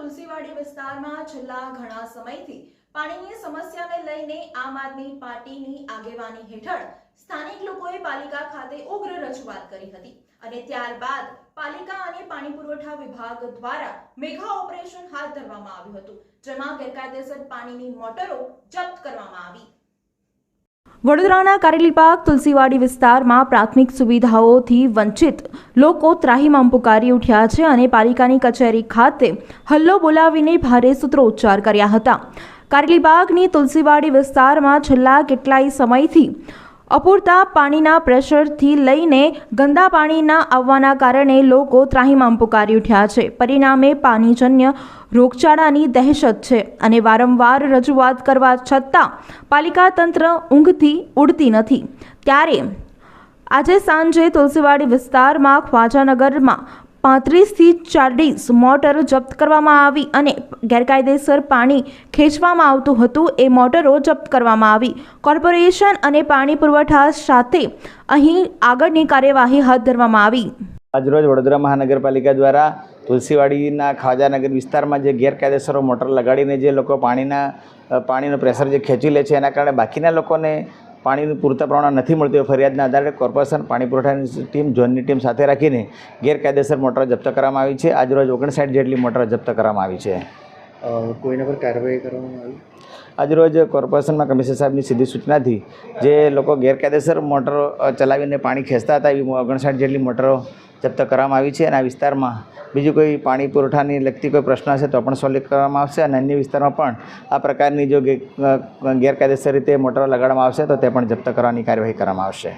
તુલસીવાડી વિસ્તારમાં છેલ્લા ઘણા સમયથી પાણીની સમસ્યાને લઈને આમ આદમી પાર્ટીની આગેવાની હેઠળ સ્થાનિક લોકોએ પાલિકા ખાતે ઉગ્ર રજૂઆત કરી હતી અને ત્યારબાદ પાલિકા અને પાણી પુરવઠા વિભાગ દ્વારા મેગા ઓપરેશન હાથ ધરવામાં આવ્યું હતું, જેમાં ગેરકાયદેસર પાણીની મોટરો જપ્ત કરવામાં આવી. વડોદરાના કારેલીબાગ, તુલસીવાડી વિસ્તારમાં પ્રાથમિક સુવિધાઓથી વંચિત લોકો ત્રાહિમામ પુકારી ઉઠ્યા છે અને પાલિકાની કચેરી ખાતે હલ્લો બોલાવીને ભારે સૂત્રોચ્ચાર કર્યા હતા. કારેલીબાગની તુલસીવાડી વિસ્તારમાં છેલ્લા કેટલાય સમયથી અપૂરતા પાણીના પ્રેશરથી લઈને ગંદા પાણીના આવવાના કારણે લોકો ત્રાહિમામ પુકારી ઉઠ્યા છે. પરિણામે પાણીજન્ય રોગચાળાની દહેશત છે અને વારંવાર રજૂઆત કરવા છતાં પાલિકા તંત્ર ઊંઘથી ઉડતી નથી. ત્યારે આજે સાંજે તુલસીવાડી વિસ્તારમાં ખ્વાજાનગરમાં પાંત્રીસથી ચાલીસ મોટર જપ્ત કરવામાં આવી અને ગેરકાયદેસર પાણી ખેંચવામાં આવતું હતું. એ મોટરો જપ્ત કરવામાં આવી. કોર્પોરેશન અને પાણી પુરવઠા સાથે અહીં આગળની કાર્યવાહી હાથ ધરવામાં આવી. આજરોજ વડોદરા મહાનગરપાલિકા દ્વારા તુલસીવાડીના ખાજાનગર વિસ્તારમાં જે ગેરકાયદેસરો મોટર લગાડીને જે લોકો પાણીના પાણીનું પ્રેશર જે ખેંચી લે છે એના કારણે બાકીના લોકોને પાણીનું પૂરતા પ્રમાણમાં નથી મળતું એ ફરિયાદના આધારે કોર્પોરેશન પાણી પુરવઠાની ટીમ ઝોનની ટીમ સાથે રાખીને ગેરકાયદેસર મોટર જપ્ત કરવામાં આવી છે. આજરોજ ઓગણસાઠ જેટલી મોટર જપ્ત કરવામાં આવી છે. કોઈના પર કાર્યવાહી કરવામાં આવી? આજરોજ કોર્પોરેશનમાં કમિશનર સાહેબની સીધી સૂચનાથી જે લોકો ગેરકાયદેસર મોટરો ચલાવીને પાણી ખેંચતા હતા એવી ઓગણસાઠ જેટલી મોટરો જપ્ત કરવામાં આવી છે અને આ વિસ્તારમાં બીજું કોઈ પાણી પુરવઠાની લગતી કોઈ પ્રશ્ન હશે તો પણ સોલ્વ કરવામાં આવશે અને અન્ય વિસ્તારમાં પણ આ પ્રકારની જો ગેરકાયદેસર રીતે મોટરો લગાડવામાં આવશે તો તે પણ જપ્ત કરવાની કાર્યવાહી કરવામાં આવશે.